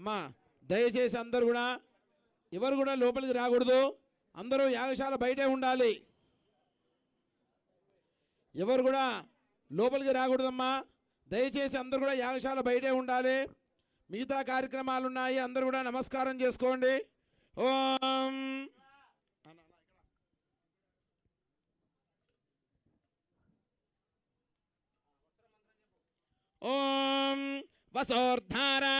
అమ్మా దయచేసి అందరు కూడా ఎవరు కూడా లోపలికి రాకూడదు. అందరూ యాగశాల బయటే ఉండాలి. ఎవరు కూడా లోపలికి రాకూడదమ్మా. దయచేసి అందరు కూడా యాగశాల బయటే ఉండాలి. మిగతా కార్యక్రమాలు ఉన్నాయి అందరూ కూడా నమస్కారం చేసుకోండి. ఓం. ఓం. వసోర్ధారా.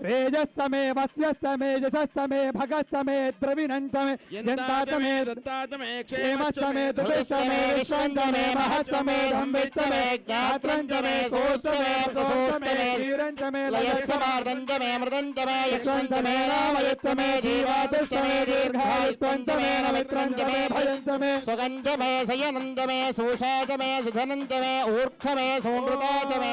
శ్రేయస్తమే వస్యస్తమే యశస్తమే భగస్తమే ద్రవినంతమే జంతాతమే దత్తాతమే క్షేమస్తమే దుష్టమే విశ్వంతమే మహత్తమే సంవిత్తమే గాత్రంతమే సోస్తమే సోస్తమే ధీరంతమే లయస్తమార్దంతమే మృదంతమే యక్షంతమే రామయత్తమే జీవాతుష్టమే దీర్ఘాయుత్వంతమే నమిత్రంతమే భయంతమే సుగంధమే సయనందమే సూషాతమే సుధనంతమే ఊర్క్షమే సోమృతాతమే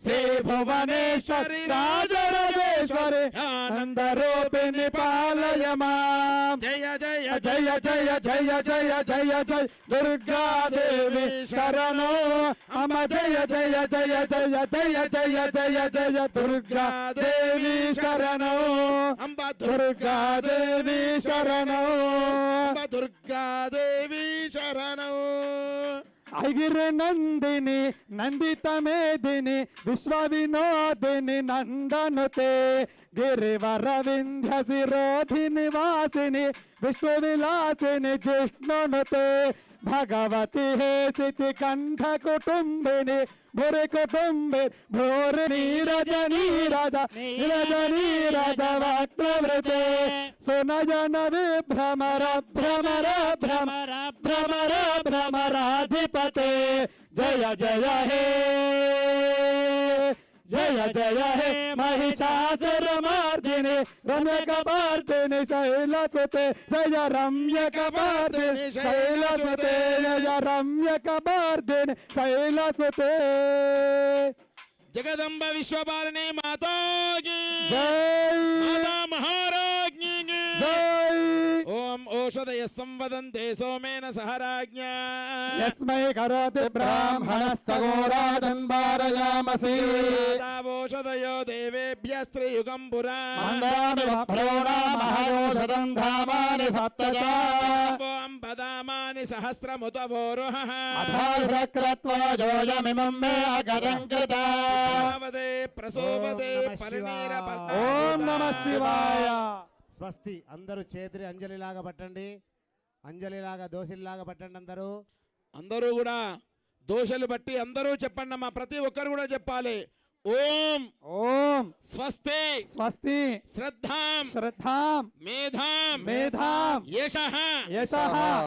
శ్రీ భువనేశ్వరి రాజరాజేశ్వరి ఆనందరూపిణి పాలయ మాం జయ జయ జయ జయ జయ జయ జయ జయ దుర్గా దేవి శరణో అమ జయ జయ జయ జయ జయ జయ జయ జయ దుర్గా దేవి శరణో అంబ దుర్గా దేవి శరణో అంబ దుర్గా अगिर नंदिनी नंदित मेदिनी विश्व विनोदिनी नंदनुते गिरिवर विंध्य शिरोधि निवासिनी विष्णु जिष्णुनुते भगवती हे सिति कंठ कुटुंबिनी भोरे को कुंभेर भोर नीरज नीरज नीरज सोना जाना सोन जन भ्रमर, भ्रमरा भ्रमरा भ्रमरा अधिपते जय जय, हे। జయ జయ హే మహిషాసుర మార్దిని రమ్యక పార్థిని శైలసుతే జయ రమ్యక పార్థిని శైలసుతే జయ రమ్యక పార్థిని శైలసుతే జగదంబ విశ్వపాలిని మాతాకి జై మాతా మహారాజ్ఞి జై ఓం ఓషధయ సంవదంతే సోమేన సహరాజ్ఞా. యస్మై కరోతి బ్రాహ్మణస్తగోరాదన్ వారయామసి ఓషధయో దేవేభ్య స్త్రీయుగం పురా భ్రోణామహయోషదం ధామాని సప్తజా. ఓం పదామాని సహస్రముతవోరుహ. అథాశ్రక్రత్వా జోయమిమం మే అగరం కృతా నమః పరిణీర. ఓం నమ శివాయ. స్వస్తి. అందరూ చేతులు అంజలిలాగా పట్టండి. అంజలిలాగా దోశలాగా పట్టండి అందరూ. అందరూ కూడా దోషలు బట్టి అందరూ చెప్పండి అమ్మా. ప్రతి ఒక్కరు కూడా చెప్పాలి. ఓం ఓం. స్వస్తి. స్వస్తి. శ్రద్ధాం. శ్రద్ధాం. మేధాం. మేధాం. యశః యశః